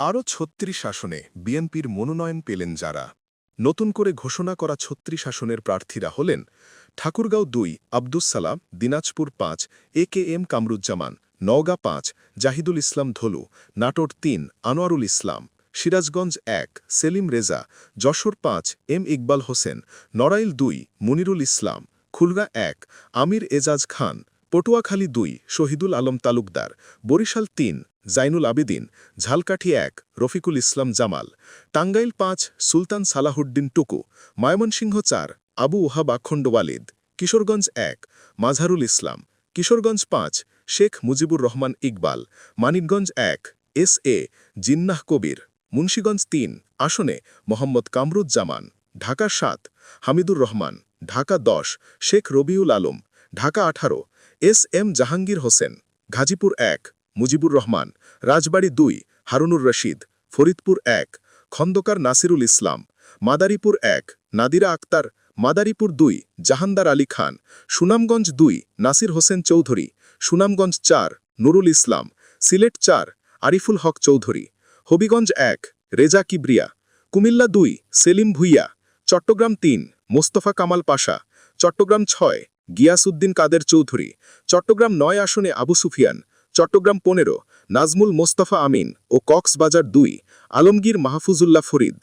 আরও ছত্রিশ আসনে বিএনপির মনোনয়ন পেলেন যারা। নতুন করে ঘোষণা করা ছত্রিশ আসনের প্রার্থীরা হলেন ঠাকুরগাঁও দুই, আব্দুস সালাম, দিনাজপুর পাঁচ, A K M Kamruzzaman, Naogaon পাঁচ, জাহিদুল ইসলাম ধলু, নাটোর তিন, আনোয়ারুল ইসলাম, সিরাজগঞ্জ এক, সেলিম রেজা, যশোর পাঁচ, এম ইকবাল হোসেন, নড়াইল দুই, মুনিরুল ইসলাম, খুলনা এক, আমির এজাজ খান, পটুয়াখালী দুই, শহীদুল আলম তালুকদার, বরিশাল তিন জাইনুল আবেদিন, ঝালকাঠি এক, রফিকুল ইসলাম জামাল, টাঙ্গাইল পাঁচ, সুলতান সালাহুদ্দিন টুকু, ময়মনসিংহ চার, আবু ওহাব আখণ্ড ওয়ালিদ, কিশোরগঞ্জ এক মাঝহারুল ইসলাম, কিশোরগঞ্জ পাঁচ, শেখ মুজিবুর রহমান ইকবাল, মানিকগঞ্জ এক, এস এ, জিন্নাহ কবির, মুন্সীগঞ্জ তিন, আসনে মোহাম্মদ কামরুজ্জামান, ঢাকা সাত, হামিদুর রহমান, ঢাকা দশ, শেখ রবিউল আলম, ঢাকা আঠারো, এস এম জাহাঙ্গীর হোসেন, গাজীপুর এক মুজিবুর রহমান, রাজবাড়ী দুই, হারুনুর রশিদ, ফরিদপুর এক, খন্দকার নাসিরুল ইসলাম, মাদারীপুর এক, নাদিরা আক্তার, মাদারীপুর দুই, জাহান্দার আলী খান, সুনামগঞ্জ দুই, নাসির হোসেন চৌধুরী, সুনামগঞ্জ চার, নুরুল ইসলাম, সিলেট চার, আরিফুল হক চৌধুরী, হবিগঞ্জ এক, রেজা কিবরিয়া, কুমিল্লা দুই, সেলিম ভুইয়া, চট্টগ্রাম তিন, মোস্তফা কামাল পাশা, চট্টগ্রাম ছয়, গিয়াসউদ্দিন কাদের চৌধুরী, চট্টগ্রাম নয় আসনে আবু সুফিয়ান চট্টগ্রাম পনেরো নাজমুল মোস্তফা আমিন ও কক্সবাজার দুই আলমগীর মাহফুজুল্লাহ ফরিদ।